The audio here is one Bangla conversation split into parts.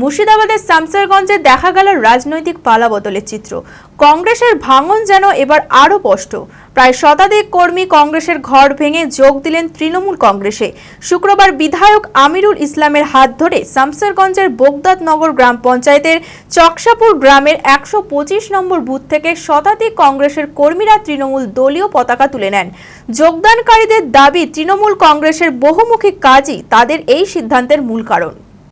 মুর্শিদাবাদের শামসারগঞ্জে দেখা গেল রাজনৈতিক পালাবদলের চিত্র। কংগ্রেসের ভাঙন যেন এবার আরও স্পষ্ট। প্রায় শতাধিক কর্মী কংগ্রেসের ঘর ভেঙে যোগ দিলেন তৃণমূল কংগ্রেসে। শুক্রবার বিধায়ক আমিরুল ইসলামের হাত ধরে শামসারগঞ্জের বোগদাদনগর গ্রাম পঞ্চায়েতের চকসাপুর গ্রামের একশো পঁচিশ নম্বর বুথ থেকে শতাধিক কংগ্রেসের কর্মীরা তৃণমূল দলীয় পতাকা তুলে নেন। যোগদানকারীদের দাবি, তৃণমূল কংগ্রেসের বহুমুখী কাজই তাদের এই সিদ্ধান্তের মূল কারণ।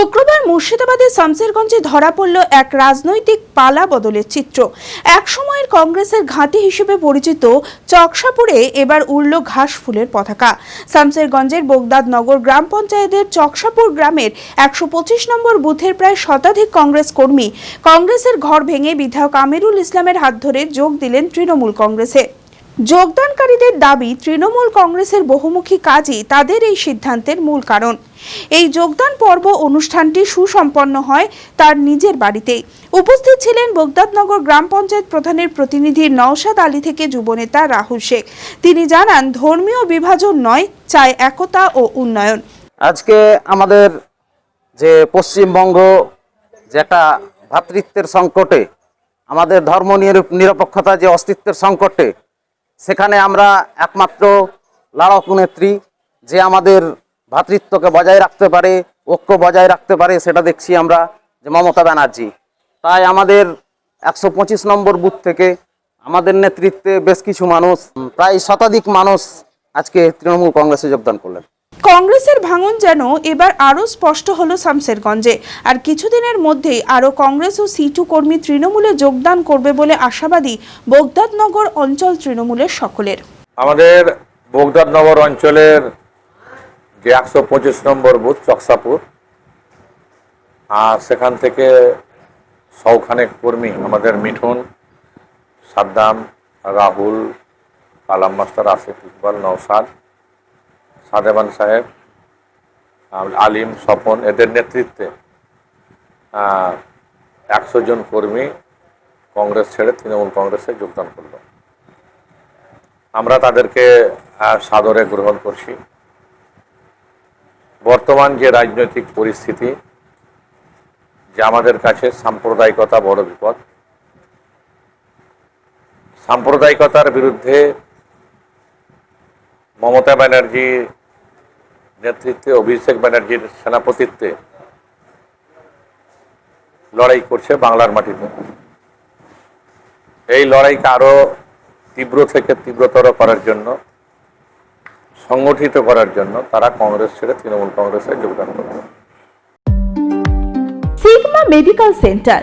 শুক্রবার মুর্শিদাবাদের শামসেরগঞ্জে ধরা পড়ল এক রাজনৈতিক পালা বদলের চিত্র। এক সময়ের কংগ্রেসের ঘাঁটি হিসেবে পরিচিত চকসাপুরে এবার উড়ল ঘাস ফুলের পতাকা। শামসেরগঞ্জের বোগদাদনগর গ্রাম পঞ্চায়েতের চকসাপুর গ্রামের একশো পঁচিশ নম্বর বুথের প্রায় শতাধিক কংগ্রেস কর্মী কংগ্রেসের ঘর ভেঙে বিধায়ক আমিরুল ইসলামের হাত ধরে যোগ দিলেন তৃণমূল কংগ্রেসে। যোগদানকারীদের দাবি, তৃণমূল কংগ্রেসের বহুমুখী কাজই তাদের এই সিদ্ধান্তের মূল কারণ। এই যোগদান পর্ব অনুষ্ঠানটি সুসম্পন্ন হয় তার নিজের বাড়িতেই। উপস্থিত ছিলেন বগদাদনগর গ্রাম পঞ্চায়েত প্রধানের প্রতিনিধি নওশাদ আলী থেকে যুবনেতা রাহুল শেখ। তিনি জানান, ধর্মীয় বিভাজন নয় চায় একতা ও উন্নয়ন। আজকে আমাদের যে পশ্চিমবঙ্গ যেটা ভ্রাতৃত্বের সংকটে, আমাদের ধর্ম নির- নিরপেক্ষতা যে অস্তিত্বের সংকটে সেখানে আমরা একমাত্র লাড়ক নেত্রী যে আমাদের ভ্রাতৃত্বকে বজায় রাখতে পারে, ঐক্য বজায় রাখতে পারে, সেটা দেখছি আমরা যে মমতা ব্যানার্জি। তাই আমাদের একশো পঁচিশ নম্বর বুথ থেকে আমাদের নেতৃত্বে বেশ কিছু মানুষ, প্রায় শতাধিক মানুষ আজকে তৃণমূল কংগ্রেসে যোগদান করলেন। কংগ্রেসের ভাঙন যেন এবার আরও স্পষ্ট হলো শামসেরগঞ্জে আর কিছুদিনের মধ্যেই আরও কংগ্রেস ও সিটু কর্মী তৃণমূলে যোগদান করবে বলে আশাবাদী বগদাদনগর অঞ্চল তৃণমূলের সকলের। আমাদের বগদাদনগর অঞ্চলের যে একশো পঁচিশ নম্বর বুথ, চকসাপুর, আর সেখান থেকে সৌখানেক কর্মী আমাদের মিঠুন, সাদ্দাম, রাহুল, কালাম মাস্টার আসিফ ইকবাল নৌসাদ সাদেবান সাহেব আলিম, স্বপন, এদের নেতৃত্বে একশো জন কর্মী কংগ্রেস ছেড়ে তৃণমূল কংগ্রেসে যোগদান করল। আমরা তাদেরকে সাদরে গ্রহণ করছি। বর্তমান যে রাজনৈতিক পরিস্থিতি, যে আমাদের কাছে সাম্প্রদায়িকতা বড় বিপদ, সাম্প্রদায়িকতার বিরুদ্ধে মমতা ব্যানার্জি নেতৃত্বে, অভিষেক ব্যানার্জির সেনাপতিত্বে লড়াই করছে বাংলার মাটিতে। এই লড়াইকে আরও তীব্র থেকে তীব্রতর করার জন্য, সংগঠিত করার জন্য তারা কংগ্রেস ছেড়ে তৃণমূল কংগ্রেসে যোগদান করবে। Sigma medical centre